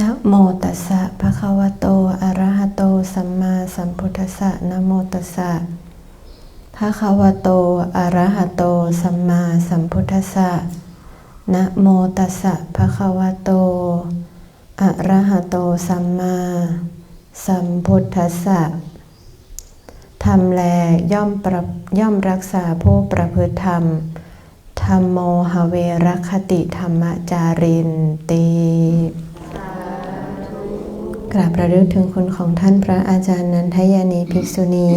นะโมตัสสะภะคะวะโต อะระหะโต สัมมาสัมพุทธัสสะนะโมตัสสะภะคะวะโต อะระหะโต สัมมาสัมพุทธัสสะนะโมตัสสะภะคะวะโต อะระหะโต สัมมาสัมพุทธัสสะทำแลย่อมปรย่อมรักษาผู้ประพฤติธรรม ธรรมโมหเวรคติธรรมจารินตี กราบระลึกถึงคุณของท่านพระอาจารย์นันทยานีภิกษุณี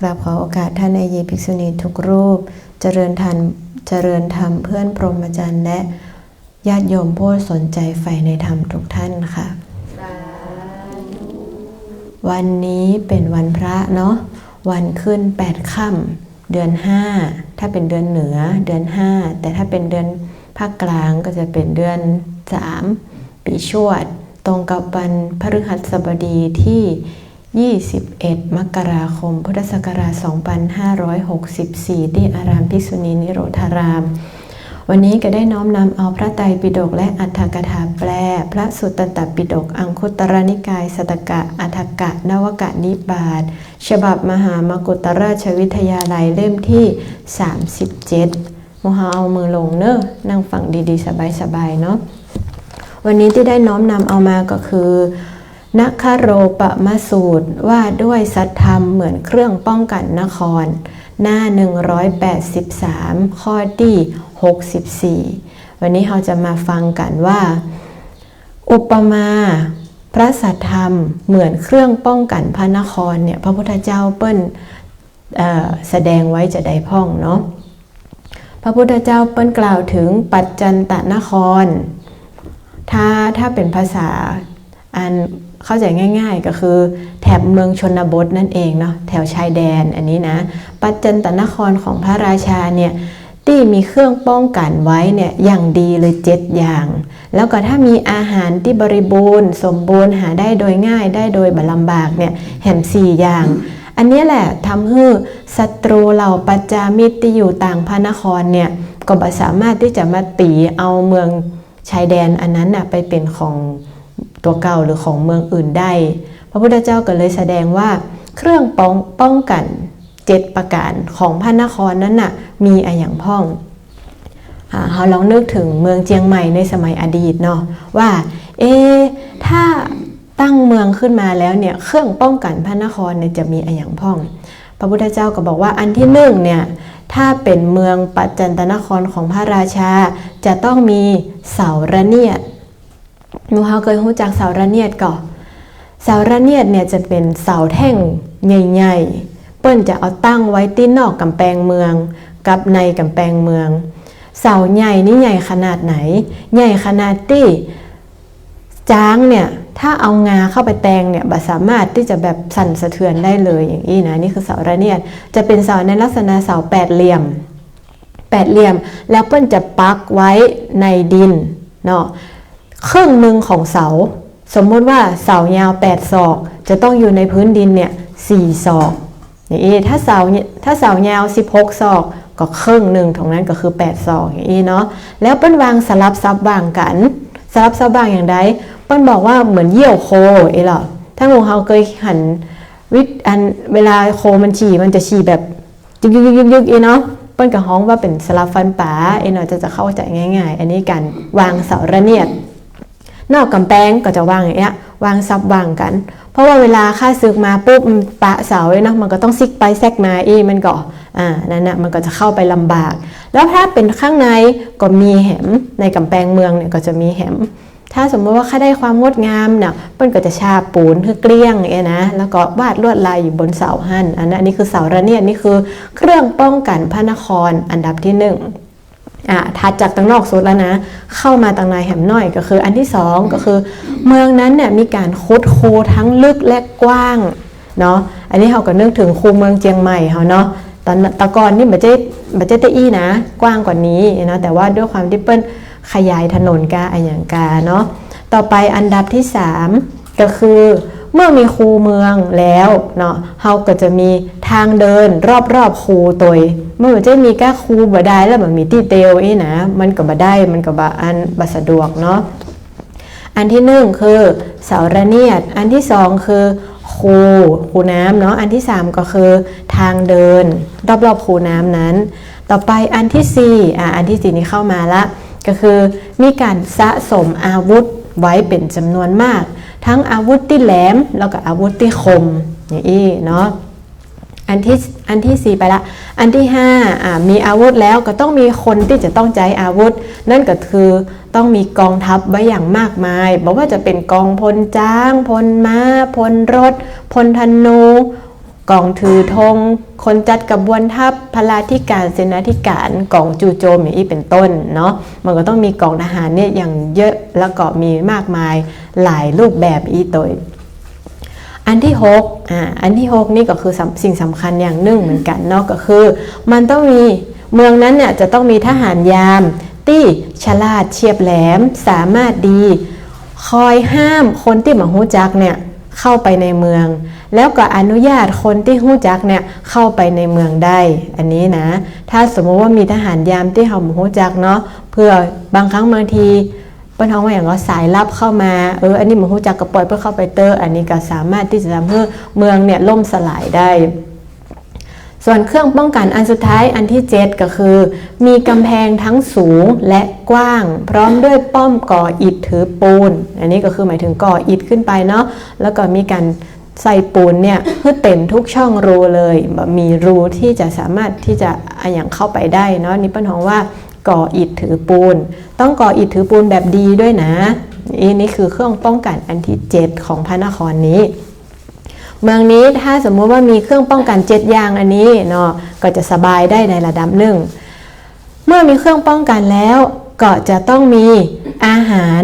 กราบขอโอกาสท่านอายีภิกษุณีทุกรูป เจริญทันเจริญธรรมเพื่อนพรหมจรรย์และญาติโยมผู้สนใจใฝ่ในธรรมทุกท่านค่ะ วันนี้เป็นวันพระเนาะวันขึ้น 8 ค่ำเดือน 5 ถ้าเป็นเดือนเหนือเดือน 5 แต่ถ้าเป็นเดือนภาคกลางก็จะเป็นเดือน 3 ปีชวด ตรงกับวันพฤหัสบดีที่ 21 มกราคม พุทธศักราช 2564 ที่อารามภิกษุณีนิโรธาราม วันนี้ก็ได้น้อมนำเอาพระไตรปิฎกและอัฏฐกถาแปล พระสุตตันตปิฎกอังคุตรนิกาย สตกะอัฏฐกะนวกะนิบาตฉบับมหามกุฏราชวิทยาลัยเล่มที่ 37โมหาเอามือลงเนอะนั่งฟังดีๆ สบายๆ เนาะ วันนี้ที่ได้น้อมนำเอามาก็คือนัคโรปมสูตรว่าด้วยสัตธรรมเหมือนเครื่องป้องกันนคร หน้า 183 ข้อที่ 64 วันนี้เราจะมาฟังกันว่า อุปมาพระสัทธรรมเหมือนเครื่องป้องกันพระนครเนี่ยพระพุทธเจ้าเปิ้ลแสดงไว้จะได้พ่องเนาะพระพุทธเจ้าเปิ้ลกล่าวถึงปัจจันตนคร ถ้าถ้าเป็นภาษาอันเข้าใจง่าย ๆ ก็คือ แถบเมืองชนบทนั่นเองเนาะแถวชายแดนอันนี้นะ ปัจจันตนครของพระราชาเนี่ยที่มีเครื่องป้องกันไว้เนี่ยอย่างดีเลยเจ็ดอย่าง แล้วก็ถ้ามีอาหารที่บริบูรณ์ สมบูรณ์หาได้โดยง่ายได้โดยบลำบากเนี่ยแห่มสี่อย่าง อันนี้แหละทำให้ศัตรูเหล่าปัจจามิตรที่อยู่ต่างพระนครเนี่ยก็บ่สามารถที่จะมาตีเอาเมือง ชายแดนอันนั้นน่ะไปเป็นของตัวเก่าหรือของเมืองอื่นได้ พระพุทธเจ้าก็เลยแสดงว่าเครื่องป้องป้องกันเจ็ดประการของพระนครนั้นน่ะมีอะอย่างพ่องเราลองนึกถึงเมืองเจียงใหม่ในสมัยอดีตเนาะว่า เอถ้าตั้งเมืองขึ้นมาแล้วเนี่ยเครื่องป้องกันพระนครเนี่ยจะมีอะอย่างพ่อง พระพุทธเจ้าก็บอกว่าอันที่หนึ่งเนี่ย ถ้าเป็นเมืองปัจจันตนครของพระราชา จะต้องมีเสาระเนียดมูเฮาเคยรู้จักเสาระเนียดก่อนเสาระเนียดเนี่ยจะเป็นเสาแท่งใหญ่ๆ เปิ้นจะเอาตั้งไว้ที่นอกกำแพงเมือง กับในกำแพงเมือง เสาใหญ่นี่ใหญ่ขนาดไหน ใหญ่ขนาดที่จ้างเนี่ย ถ้าเอางาเข้าไปแตงเนี่ยบสามารถที่จะแบบสั่นสะเทือนได้เลยอย่างนี้นะนี่คือเสาระเนียดจะเป็นเสาในลักษณะเสาแปดเหลี่ยมแปดเหลี่ยม แล้วเปิ้นจะปักไว้ในดินเนาะครึ่งหนึ่งของเสา สมมติว่าเสายาว 8 ศอก จะต้องอยู่ในพื้นดินเนี่ย4ศอกอย่างนี้ถ้าเสาถ้าเสายาว 16 ศอกก็ครึ่งหนึ่งตรงนั้นก็คือ 8 ศอกอย่างนี้เนาะแล้วเปิ้นวางสลับซับวางกันสลับซับวางอย่างไร ปิ้นบอกว่าเหมือนเยี่ยวโคเอหรอถ้าหมูเฮาเคยหันวิอันเวลาโคมันฉี่มันจะฉี่แบบยึกยึกยึกยึกเอเนาะปิ้นกับฮ้องว่าเป็นสลับฟันป๋าเอเนาะจะจะเข้าใจง่าย ๆ อันนี้การวางเสาระเนียด นอกกำแพงก็จะวางอย่างเงี้ยวางซับวางกัน เพราะว่าเวลาค่าซึกมาปุ๊บปะเสาเลยเนาะมันก็ต้องซิกไปแซกมาอีมันก็อ่านั่นนะมันก็จะเข้าไปลำบาก แล้วถ้าเป็นข้างในก็มีแหมในกำแพงเมืองเนี่ยก็จะมีแหม ถ้าสมมติว่าค่าได้ความงดงามเนี่ยเปิ้นก็จะชาปูนคือเกลี้ยงเอ้นะแล้วก็วาดลวดลายอยู่บนเสาหั่นอันนั้นนี่คือเสาระเนียดนี่คือเครื่องป้องกันพระนครอันดับที่หนึ่งอะถัดจากตังนอกสุดแล้วนะ เข้ามาตังในแหมหน่อยก็คือ อันที่สองก็คือ เมืองนั้นเนี่ยมีการคุดคูทั้งลึกและกว้างเนาะอันนี้เขาก็นึกถึงคูเมืองเจียงใหม่เขาเนาะตอนตะกอนนี่บัจเจบัจเจตอี้นะ กว้างกว่านี้เนาะแต่ว่าด้วยความที่เปิ้ล ขยายถนนกาอันอย่างกาเนาะต่อไปอันดับที่ 3 ก็คือเมื่อมีคูเมืองแล้วเนาะเขาก็จะมีทางเดินรอบๆคูตัวเมื่อจะมีก้าคูบ่ได้แล้วมันมีที่เตลอีนะมันก็บ่ได้มันก็บ่อันบ่สะดวกเนาะอันที่หนึ่งคือเสาระเนียด อันที่สองคือคูคูน้ำเนาะอันที่สามก็คือทางเดิน รอบๆคูน้ำนั้น ต่อไปอันที่สี่อะอันที่สี่นี้เข้ามาละ ก็คือมีการสะสมอาวุธไว้เป็นจำนวนมาก ทั้งอาวุธที่แหลมแล้วก็อาวุธที่คมอย่างนี้เนาะอันที่อันที่สี่ไปละ อันที่ห้าอ่ามีอาวุธแล้วก็ต้องมีคนที่จะต้องใช้อาวุธ นั่นก็คือต้องมีกองทัพไว้อย่างมากมายบอกว่าจะเป็นกองพลจ้าง พลม้า พลรถ พลธนู กองถือธงคนจัดกระบวนทัพพลาธิการเสนาธิการกองจูโจมอย่างนี้เป็นต้นเนาะมันก็ต้องมีกองทหารเนี่ยอย่างเยอะแล้วก็มีมากมายหลายรูปแบบอีตัวอันที่6อ่าอันที่ 6 นี่ก็คือสิ่งสำคัญอย่างหนึ่งเหมือนกันเนาะก็คือ มันต้องมีเมืองนั้นเนี่ยจะต้องมีทหารยามที่ฉลาดเฉียบแหลมสามารถดี คอยห้ามคนที่มาหูจักเนี่ย เข้าไปในเมือง แล้วก็อนุญาตคนที่หู้จักเนี่ยเข้าไปในเมืองได้ อันนี้นะ ถ้าสมมติว่ามีทหารยามที่เขามาหู้จักเนาะเพื่อบางครั้งบางทีเปิ้นท้องว่าอย่างว่าสายลับเข้ามาเอออันนี้มันหู้จักกระปล่อยเพื่อเข้าไปเตอร์ อันนี้ก็สามารถที่จะทำให้เมืองเนี่ยล่มสลายได้ ส่วนเครื่องป้องกันอันสุดท้ายอันที่ 7 ก็คือ มีกำแพงทั้งสูงและกว้าง พร้อมด้วยป้อมก่ออิฐถือปูน อันนี้ก็คือหมายถึงก่ออิฐขึ้นไปเนาะแล้วก็มีการใส่ปูนเนี่ยเพื่อเต็มทุกช่องรูเลยแบบมีรูที่จะสามารถที่จะอะอย่างเข้าไปได้เนาะนี่เปิ้ลของว่าก่ออิฐถือปูน ต้องก่ออิฐถือปูนแบบดีด้วยนะอันนี้คือเครื่องป้องกันอันที่ 7 ของพระนครนี้ เมืองนี้ถ้าสมมุติว่ามีเครื่องป้องกันเจ็ดอย่างอันนี้เนาะก็จะสบายได้ในระดับหนึ่ง เมื่อมีเครื่องป้องกันแล้วก็จะต้องมีอาหาร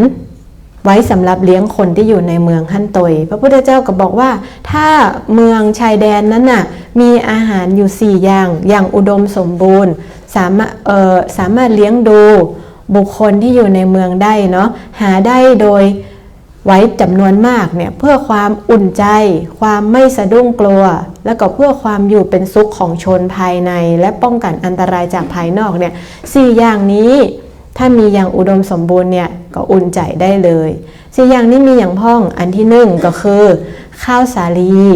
ไว้สำหรับเลี้ยงคนที่อยู่ในเมืองฮั่นตย พระพุทธเจ้าก็บอกว่า ถ้าเมืองชายแดนนั้นน่ะมีอาหารอยู่ 4 อย่าง อย่างอุดมสมบูรณ์ สามารถเออสามารถเลี้ยงดูบุคคลที่อยู่ในเมืองได้เนาะหาได้โดย ไว้จำนวนมากเนี่ยเพื่อความอุ่นใจ ความไม่สะดุ้งกลัว และก็เพื่อความอยู่เป็นสุขของชนภายใน และป้องกันอันตรายจากภายนอกเนี่ยสี่อย่างนี้ถ้ามีอย่างอุดมสมบูรณ์เนี่ยก็อุ่นใจได้เลยสี่อย่างนี้มีอย่างพ้องอันที่หนึ่งก็คือ ข้าวสาลี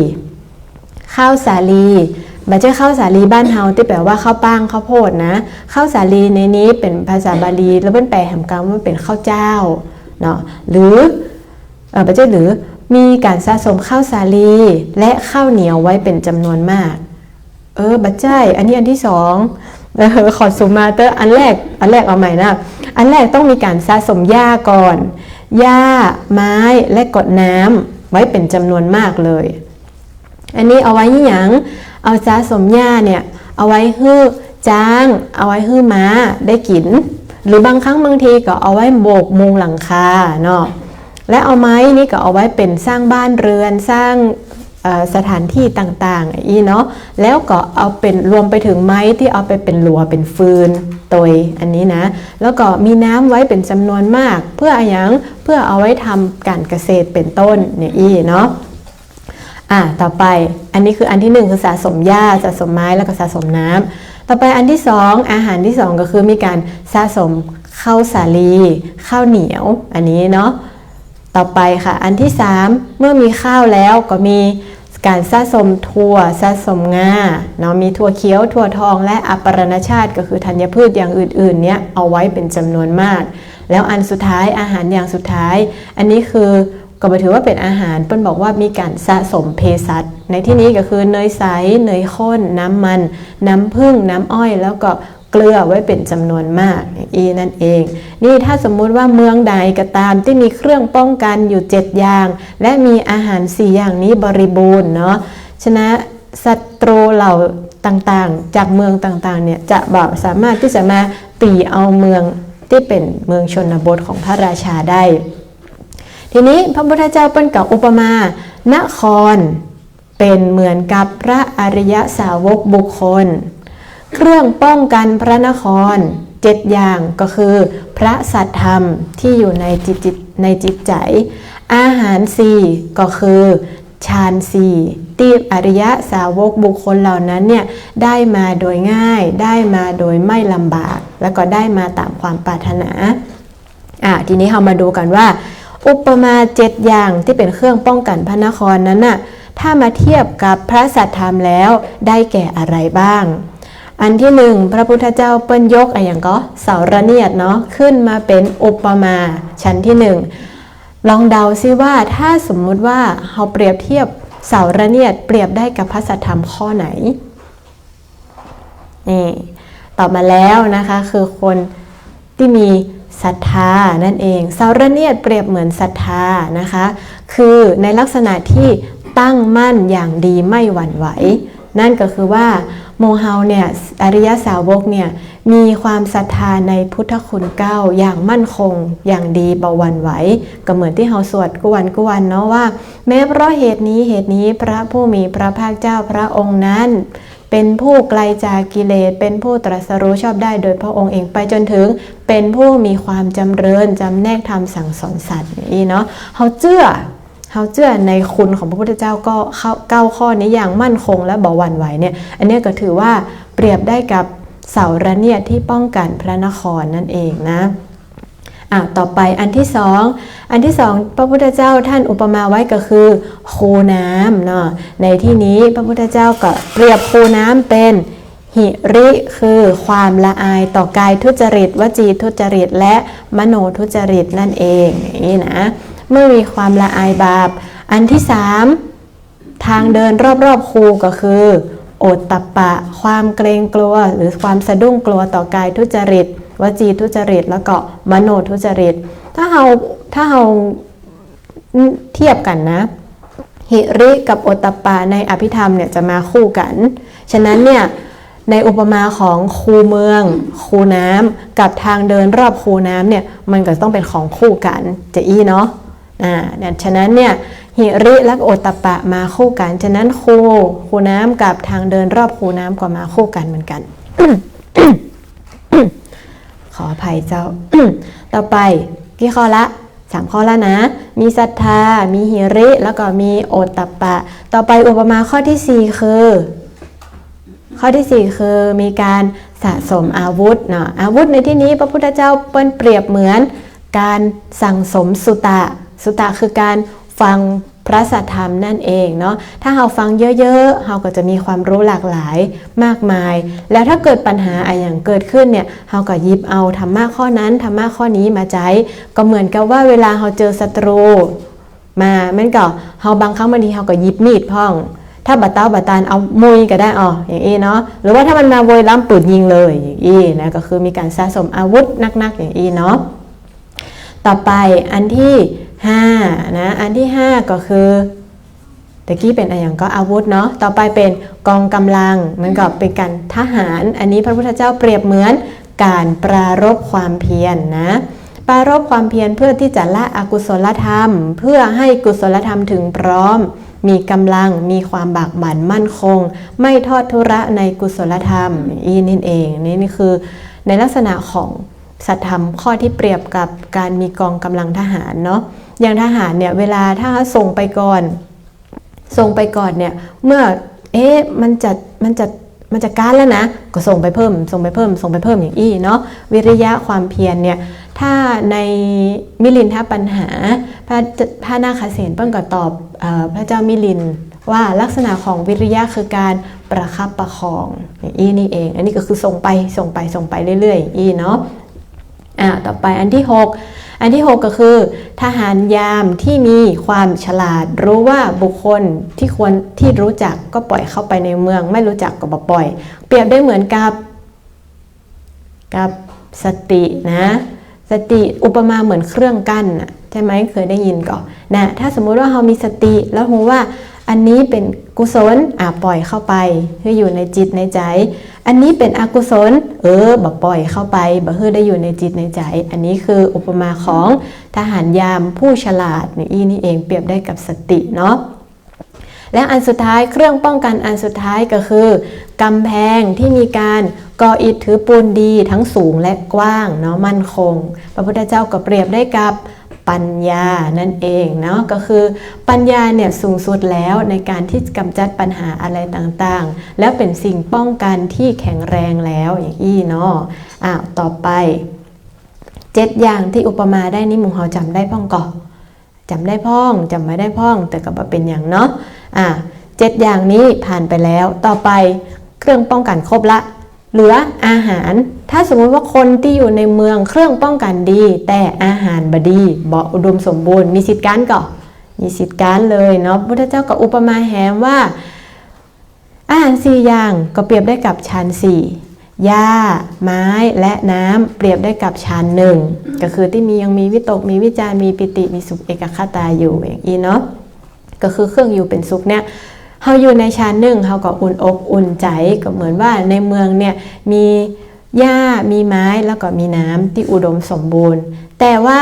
ข้าวสาลีไม่ใช่ข้าวสาลีบ้านเฮาที่แปลว่าข้าวป้างข้าวโพดนะข้าวสาลีในนี้เป็นภาษาบาลีแล้วเป็นแปลแหมกรรมว่าเป็นข้าวเจ้าเนาะหรือ ประเจ้หรือมีการสะสมข้าวสาลีและข้าวเหนียวไว้เป็นจำนวนมาก เออ บัจใจอันนี้อันที่สองเออขอสุมาเตอร์อันแรก อันแรกเอาใหม่นะ อันแรกต้องมีการสะสมหญ้าก่อน หญ้า ไม้ และกดน้ำไว้เป็นจำนวนมากเลย อันนี้เอาไว้ยี่หยัง เอาสะสมหญ้าเนี่ย เอาไว้ฮื้อจ้าง เอาไว้ฮื้อม้าได้กิน หรือบางครั้งบางทีก็เอาไว้โบกมุงหลังคาเนาะ และเอาไม้นี่ก็เอาไว้เป็นสร้างบ้านเรือนสร้างสถานที่ต่างๆอีเนาะแล้วก็เอาเป็นรวมไปถึงไม้ที่เอาไปเป็นหลัวเป็นฟืนตัวอันนี้นะ แล้วก็มีน้ำไว้เป็นจำนวนมาก เพื่ออะไรยังเพื่อเอาไว้ทำการเกษตรเป็นต้นเนี่ยอีเนาะอะต่อไปอันนี้คืออันที่หนึ่งคือสะสมหญ้าสะสมไม้แล้วก็สะสมน้ำต่อไปอันที่สองอาหารที่สองก็คือมีการสะสมข้าวสาลีข้าวเหนียว อันนี้เนาะ ต่อไปค่ะ อันที่ 3 เมื่อมีข้าวแล้วก็มีการสะสมถั่วสะสมงาเนาะมีถั่วเขียวถั่วทองและอัปรณชาติก็คือธัญพืชอย่างอื่นๆเนี้ยเอาไว้เป็นจำนวนมาก แล้วอันสุดท้ายอาหารอย่างสุดท้าย อันนี้คือก็มาถือว่าเป็นอาหารเปิ้ลบอกว่ามีการสะสมเภสัชในที่นี้ก็คือเนยใสเนยข้น น้ำมัน น้ำผึ้งน้ำอ้อย แล้วก็ เกลือไว้เป็นจำนวนมากอีนั่นเอง นี่ถ้าสมมุติว่าเมืองใดก็ตามที่มีเครื่องป้องกันอยู่ 7 อย่าง และมีอาหาร 4 อย่างนี้บริบูรณ์เนาะชนะศัตรูเหล่าต่างๆ จากเมืองต่างๆเนี่ยจะแบบสามารถที่จะมาตีเอาเมืองที่เป็นเมืองชนบทของพระราชาได้ ทีนี้พระพุทธเจ้าเป็นกับอุปมา นครเป็นเหมือนกับพระอริยสาวกบุคคล เครื่องป้องกันพระนครเจ็ดอย่างก็คือ พระสัตธรรมที่อยู่ในจิตจิตในจิตใจ อาหารสี่ก็คือฌานสี่ที่อริยะสาวกบุคคลเหล่านั้นเนี่ยได้มาโดยง่าย ได้มาโดยไม่ลำบาก แล้วก็ได้มาตามความปรารถนาอะทีนี้เรามาดูกันว่า อุปมาเจ็ดอย่างที่เป็นเครื่องป้องกันพระนครนั้นน่ะถ้ามาเทียบกับพระสัทธรรมแล้วได้แก่อะไรบ้าง อันที่หนึ่งพระพุทธเจ้าเปิ้นยกอะอย่างก็เสาระเนียดเนาะขึ้นมาเป็นอุปมาชั้นที่หนึ่งลองเดาซิว่าถ้าสมมุติว่าเราเปรียบเทียบเสาระเนียดเปรียบได้กับพระสัทธรรมข้อไหนนี่ตอบมาแล้วนะคะคือคนที่มีศรัทธานั่นเองเสาระเนียดเปรียบเหมือนศรัทธานะคะ คือในลักษณะที่ตั้งมั่นอย่างดีไม่หวั่นไหว นั่นก็คือว่า โมเฮาเนี่ยอริยสาวกเนี่ยมีความศรัทธาในพุทธคุณเก้าอย่างมั่นคง อย่างดีเบาหวันไหว ก็เหมือนที่เฮาสวดกุวันกุวันเนาะว่า แม้เพราะเหตุนี้เหตุนี้พระผู้มีพระภาคเจ้าพระองค์นั้น เป็นผู้ไกลจากกิเลสเป็นผู้ตรัสรู้ชอบได้โดยพระองค์เองไปจนถึงเป็นผู้มีความจำเริญจำแนกธรรมสั่งสอนสัตว์นี่เนาะเฮาเจื้อ เฮาเจื้อในคุณของพระพุทธเจ้าก็เข้าเก้าข้อนี้อย่างมั่นคงและเบาหวั่นไหวเนี่ย อันนี้ก็ถือว่าเปรียบได้กับเสาระเนียดที่ป้องกันพระนครนั่นเองนะอะต่อไปอันที่สองอันที่สองพระพุทธเจ้าท่านอุปมาไว้ก็คือคูน้ำเนาะในที่นี้พระพุทธเจ้าก็เปรียบคูน้ำเป็นหิริคือความละอายต่อกายทุจริต วจีทุจริต และมโนทุจริตนั่นเองนี่นะ เมื่อมีความละอายบาป อันที่สามทางเดินรอบๆคูก็คือโอตตะปะ ความเกรงกลัว หรือความสะดุ้งกลัวต่อกายทุจริต วจีทุจริต แล้วก็มโนทุจริต ถ้าเราถ้าเราเทียบกันนะ หิริกับโอตตะปะในอภิธรรมเนี่ยจะมาคู่กัน ฉะนั้นเนี่ยในอุปมาของคูเมือง คูน้ำกับทางเดินรอบคูน้ำเนี่ยมันก็ต้องเป็นของคู่กันจะอี้เนาะ อ่าเนี่ยฉะนั้นเนี่ยหิริและโอตตะปะมาคู่กัน ฉะนั้นคูคูน้ำกับทางเดินรอบคูน้ำก็มาคู่กันเหมือนกัน ขออภัยเจ้า ต่อไปกี่ข้อละสามข้อแล้วนะ มีศรัทธา มีหิริ แล้วก็มีโอตตะปะ ต่อไปอุปมาข้อที่สี่คือ ข้อที่ 4 คือมีการสะสมอาวุธเนาะอาวุธในที่นี้พระพุทธเจ้าเปิ้นเปรียบเหมือนการสั่งสมสุตะ สุตะคือการฟังพระสัทธรรมนั่นเองเนาะถ้าเราฟังเยอะๆเราก็จะมีความรู้หลากหลายมากมาย แล้วถ้าเกิดปัญหาอะไรอย่างเกิดขึ้นเนี่ยเราก็ยิบเอาธรรมะข้อนั้นธรรมะข้อนี้มาใช้ก็เหมือนกับว่าเวลาเราเจอศัตรูมาแม่นก็เราบางครั้งบางทีเราก็ยิบมีดพ่อง ถ้าบัตเต้าบัตตานเอามุยก็ได้อ๋ออย่างอี้เนาะหรือว่าถ้ามันมาโวยล้ำปืนยิงเลยอย่างอี้นะก็คือมีการสะสมอาวุธนักๆอย่างอี้เนาะต่อไปอันที่ 5นะอันที่ 5 ก็คือตะกี้เป็นอะไรอย่างก็อาวุธเนาะต่อไปเป็นกองกำลังมันก็เป็นการทหาร อันนี้พระพุทธเจ้าเปรียบเหมือนการปรารบความเพียรนนะปรารบความเพียรเพื่อที่จะละอกุศลธรรม เพื่อให้กุศลธรรมถึงพร้อม มีกำลังมีความบากบั่นมั่นคง ไม่ทอดทุระในกุศลธรรมอีนี่เองนี่นี่คือในลักษณะของสัตธรรมข้อที่เปรียบกับการมีกองกำลังทหารเนาะ อย่างทหารเนี่ยเวลาถ้าส่งไปก่อนส่งไปก่อนเนี่ยเมื่อเอ๊ะมันจะมันจะมันจะการแล้วนะ ก็ส่งไปเพิ่ม ส่งไปเพิ่ม ส่งไปเพิ่มอย่างอี้เนาะวิริยะความเพียรเนี่ยถ้าในมิลินทปัญหา พระพระนาคเษนเปิ้ลก็ตอบอพระเจ้ามิลินว่าลักษณะของวิริยะคือการประคับประคองอย่างอี้นี่เอง อันนี้ก็คือส่งไปส่งไปส่งไปเรื่อยๆอย่างอี้เนาะอ่าต่อไปอันที่ 6 อันที่ 6 ก็คือ ทหารยามที่มีความฉลาด รู้ว่าบุคคลที่ควรที่รู้จักก็ปล่อยเข้าไปในเมือง ไม่รู้จักก็บปล่อย เปรียบได้เหมือนกับกับสตินะสติอุปมาเหมือนเครื่องกั้นใช่ไหมเคยได้ยินก่อนนะถ้าสมมุติว่าเรามีสติแล้วรู้ว่า อันนี้เป็นกุศลอะปล่อยเข้าไปคืออยู่ในจิตในใจ อันนี้เป็นอกุศล เออบ่ปล่อยเข้าไปบ่คือได้อยู่ในจิตในใจ อันนี้คืออุปมาของทหารยามผู้ฉลาดนี่นี่เองเปรียบได้กับสติเนาะและอันสุดท้ายเครื่องป้องกันอันสุดท้ายก็คือกำแพงที่มีการก่ออิฐถือปูนดีทั้งสูงและกว้างเนาะมั่นคง พระพุทธเจ้าก็เปรียบได้กับ ปัญญานั่นเองเนาะก็คือปัญญาเนี่ยสูงสุดแล้วในการที่กำจัดปัญหาอะไรต่างๆ แล้วเป็นสิ่งป้องกันที่แข็งแรงแล้วอย่างอี้เนาะอ้าวต่อไปเจ็ดอย่างที่อุปมาได้นี่หมูเฮาจำได้ป้องก่อจำได้พ้องจำไม่ได้พ้อง แต่ก็บ่เป็นอย่างเนาะอะเจ็ดอย่างนี้ผ่านไปแล้ว ต่อไปเครื่องป้องกันครบละ เหลืออาหาร ถ้าสมมติว่าคนที่อยู่ในเมืองเครื่องป้องกันดี แต่อาหารบดีบ่อุดมสมบูรณ์มีสิทธิ์การก่อมีสิทธิ์การเลยเนาะพุทธเจ้าก็อุปมาแหมว่า อาหารสี่อย่างก็เปรียบได้กับชานสี่หญ้า ไม้และน้ำเปรียบได้กับชานหนึ่งก็คือที่มียังมีวิตกมีวิจารมีปิติมีสุขเอกคตาอยู่อย่างนี้เนาะก็คือเครื่องอยู่เป็นสุขเนี่ย เฮาอยู่ในชานหนึ่งเฮาก็อุ่นอกอุ่นใจก็เหมือนว่าในเมืองเนี่ยมีหญ้ามีไม้แล้วก็มีน้ำที่อุดมสมบูรณ์ แต่ว่า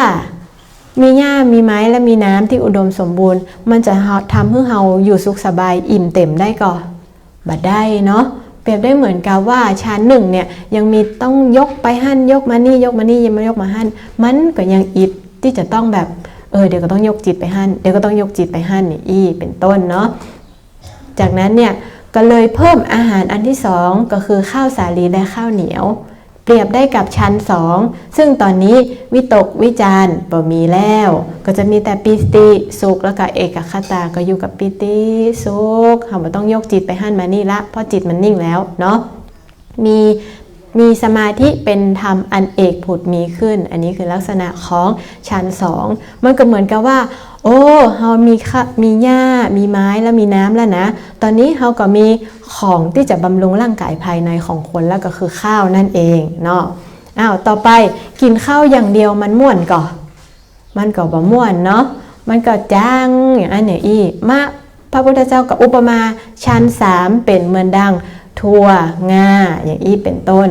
มีหญ้ามีไม้และมีน้ำที่อุดมสมบูรณ์ มันจะทำให้เฮาอยู่สุขสบายอิ่มเต็มได้ก่อนบัดได้เนาะเปรียบได้เหมือนกับว่าชั้นหนึ่งเนี่ยยังมีต้องยกไปหั่นยกมานี่ยกมานี่ยังมายกมาหั่นมันก็ยังอิดที่จะต้องแบบเออเดี๋ยวก็ต้องยกจิตไปหั่นเดี๋ยวก็ต้องยกจิตไปหั่นนี่อีเป็นต้นเนาะ จากนั้นเนี่ยก็เลยเพิ่มอาหารอันที่สองก็คือข้าวสาลีและข้าวเหนียว เปรียบได้กับชั้นสองซึ่งตอนนี้วิตกวิจารบ่มีแล้ว ก็จะมีแต่ปิติสุขแล้วก็เอกคตาก็อยู่กับปิติสุขเราไม่ต้องยกจิตไปหั่นมานี่ละเพราะจิตมันนิ่งแล้วเนาะมี มีสมาธิเป็นธรรมอันเอกผุดมีขึ้น อันนี้คือลักษณะของชั้นสองมันก็เหมือนกับว่า โอ้เฮามีข้ามีหญ้า มีไม้แล้วมีน้ำแล้วนะ ตอนนี้เฮาก็มีของที่จะบำรุงร่างกายภายในของคนแล้วก็คือข้าวนั่นเองเนาะอ้าวต่อไปกินข้าวอย่างเดียวมันม่วนก่อมันก็บ่ม่วนเนาะมันก็จ้างอย่างอันเนี่ยอีมาพระพุทธเจ้ากับอุปมาชั้นสามเป็นเหมือนดัง ถั่วงาอย่างอี้เป็นต้น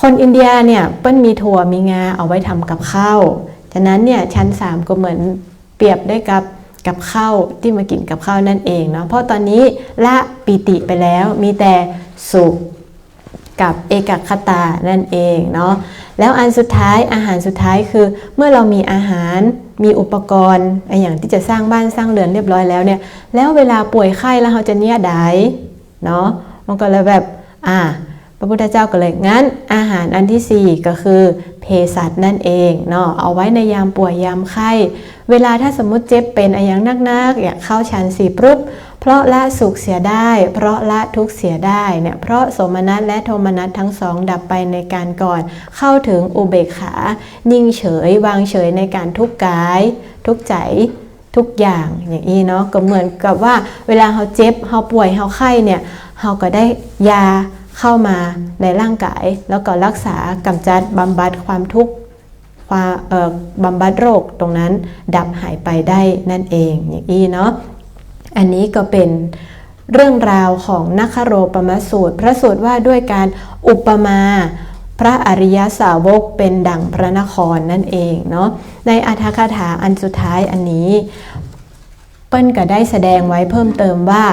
คนอินเดียเนี่ยเปิ้นมีถั่วมีงาเอาไว้ทำกับข้าวฉะนั้นเนี่ยชั้นสามก็เหมือนเปรียบได้กับกับข้าวที่มากินกับข้าวนั่นเองเนาะเพราะตอนนี้ละปิติไปแล้วมีแต่สุขกับเอกคตานั่นเองเนาะแล้วอันสุดท้ายอาหารสุดท้ายคือ เมื่อเรามีอาหารมีอุปกรณ์ออย่างที่จะสร้างบ้านสร้างเรือนเรียบร้อยแล้วเนี่ยแล้วเวลาป่วยไข้แล้วเราจะเนี่ยไดเนาะ มันก็เลยแบบอ่าพระพุทธเจ้าก็เลยงั้นอาหารอันที่ 4 ก็คือเภสัชนั่นเองเนาะเอาไว้ในยามป่วยยามไข้ เวลาถ้าสมมติเจ็บเป็นอะไรย่างนักๆอยากเข้าชั้นสี่ปุ๊บเพราะละสุขเสียได้ เพราะละทุกข์เสียได้เนี่ยเพราะสมนัตและโทมนัตทั้งสองดับไปในการก่อนเข้าถึงอุเบกขา นิ่งเฉย วางเฉยในการทุกกาย ทุกใจ ทุกอย่างอย่างนี้เนาะก็เหมือนกับว่าเวลาเขาเจ็บเขาป่วยเขาไข้เนี่ยเขาก็ได้ยาเข้ามาในร่างกาย แล้วก็รักษากำจัดบำบัดความทุกข์ความบำบัดโรคตรงนั้นดับหายไปได้นั่นเองอย่างนี้เนาะอันนี้ก็เป็นเรื่องราวของนัคโรปมสูตร พระสูตรว่าด้วยการอุปมา พระอริยสาวกเป็นดั่งพระนครนั่นเองเนาะในอัธกถาอันสุดท้ายอันนี้ เปิ้ลก็ได้แสดงไว้เพิ่มเติมว่า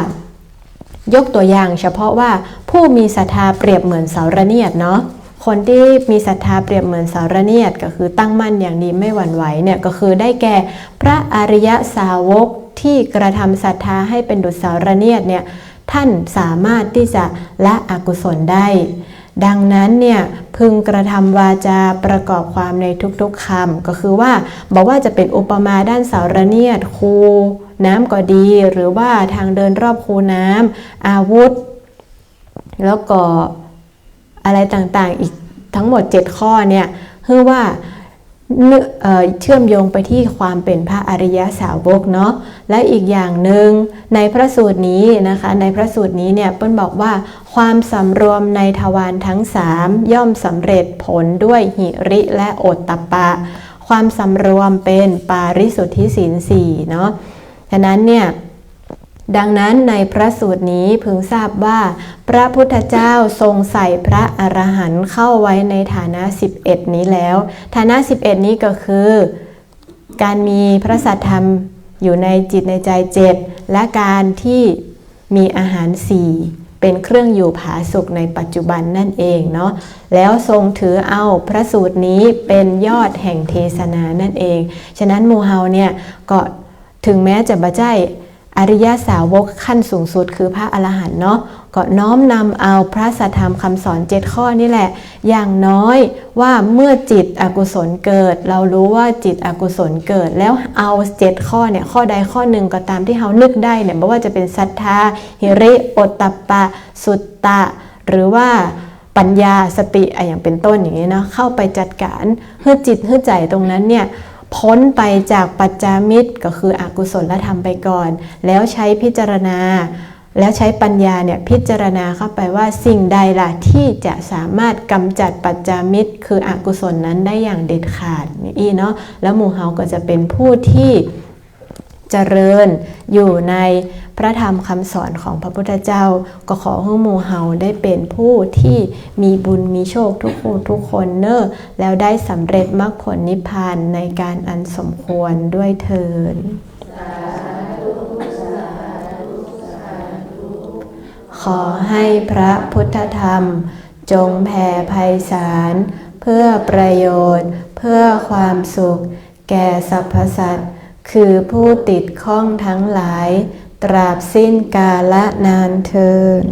ยกตัวอย่างเฉพาะว่าผู้มีศรัทธาเปรียบเหมือนเสาระเนียดเนาะคนที่มีศรัทธาเปรียบเหมือนสาระเนียดก็คือตั้งมั่นอย่างนี้ไม่หวั่นไหวเนี่ยก็คือได้แก่พระอริยสาวกที่กระทำศรัทธาให้เป็นดุจสาระเนียดเนี่ยท่านสามารถที่จะละอกุศลได้ ดังนั้นเนี่ยพึงกระทำวาจาประกอบความในทุกๆคำก็คือว่าบอกว่าจะเป็นอุปมาด้านเสาระเนียดคูน้ำก็ดี หรือว่าทางเดินรอบคูน้ำอาวุธ แล้วก็อะไรต่างๆอีกทั้งหมด 7 ข้อเนี่ยคือว่า เชื่อมโยงไปที่ความเป็นพระอริยสาวกเนาะและอีกอย่างหนึ่งในพระสูตรนี้นะคะ ในพระสูตรนี้เนี่ยเปิ้ลบอกว่า ความสำรวมในทวารทั้งสามย่อมสำเร็จผลด้วยหิริและโอตตะปะ ความสำรวมเป็นปาริสุทธิศีลสี่เนาะฉะนั้นเนี่ย ดังนั้นในพระสูตรนี้พึงทราบว่า พระพุทธเจ้าทรงใส่พระอรหันต์เข้าไว้ในฐานะ 11 นี้แล้ว ฐานะ 11 นี้ก็คือ การมีพระสัทธรรมอยู่ในจิตในใจเจ็ดและการที่มีอาหารสี่เป็นเครื่องอยู่ผาสุกในปัจจุบันนั่นเองเนาะแล้วทรงถือเอาพระสูตรนี้เป็นยอดแห่งเทศนานั่นเอง ฉะนั้นมูเฮาเนี่ยก็ถึงแม้จะบะใจ อริยสาวกขั้นสูงสุดคือพระอรหันต์เนาะก็น้อมนำเอาพระสัทธรรมคำสอนเจ็ดข้อนี่แหละ อย่างน้อยว่าเมื่อจิตอกุศลเกิด เรารู้ว่าจิตอกุศลเกิด แล้วเอาเจ็ดข้อเนี่ยข้อใดข้อหนึ่งก็ตามที่เรานึกได้เนี่ยไม่ว่าจะเป็นศรัทธาหิริโอตตัปปะ สุตตะ หรือว่าปัญญาสติอะอย่างเป็นต้นอย่างนี้เนาะเข้าไปจัดการเพื่อจิตเพื่อใจตรงนั้นเนี่ย พ้นไปจากปัจจามิตรก็คืออกุศลธรรมไปก่อน แล้วใช้พิจารณา แล้วใช้ปัญญาเนี่ยพิจารณาเข้าไปว่าสิ่งใดล่ะที่จะสามารถกำจัดปัจจามิตร คืออกุศลนั้นได้อย่างเด็ดขาดนี่เนาะแล้วหมู่เฮาก็จะเป็นผู้ที่ เจริญ อยู่ในพระธรรมคำสอนของพระพุทธเจ้า ก็ขอให้หมู่เฮาได้เป็นผู้ที่มีบุญมีโชคทุกคนทุกคนเนอแล้วได้สำเร็จมรรคผลนิพพานในการอันสมควรด้วยเทินขอให้พระพุทธธรรม จงแผ่ไพศาลเพื่อประโยชน์ เพื่อความสุข แก่สรรพสัตว์ คือผู้ติดข้องทั้งหลาย ตราบสิ้นกาละนานเทิน